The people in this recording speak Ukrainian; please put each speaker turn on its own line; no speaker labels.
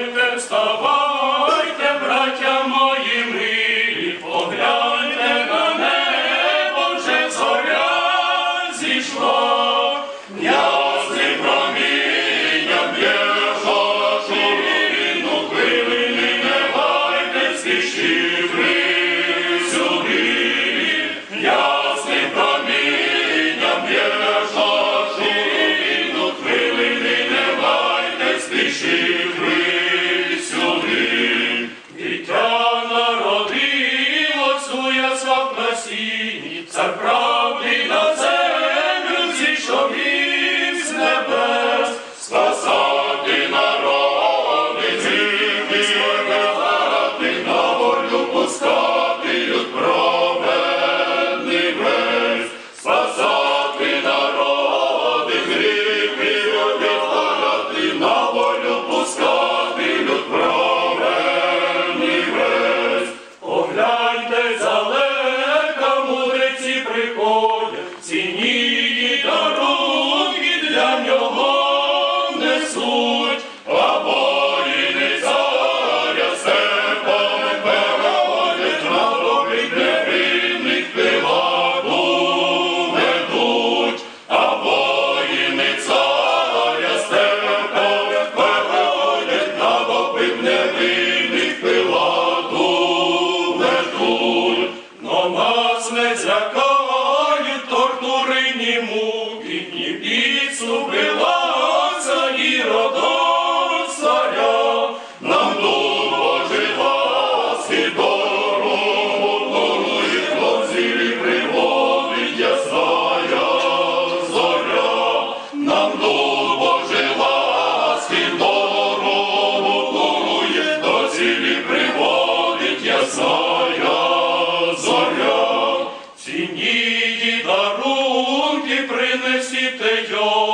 Вставайте, вставайте, браття яслах на сіні, цар правди на землю зійшов із небес, несуть, а воїни царя степом переводять на добрих невинних пиладу ведуть, а воїни царя степом переводять на добрих невинних пиладу ведуть, но нас не цілі приводить ясная зоря. Цінні дарунки принесіте йому.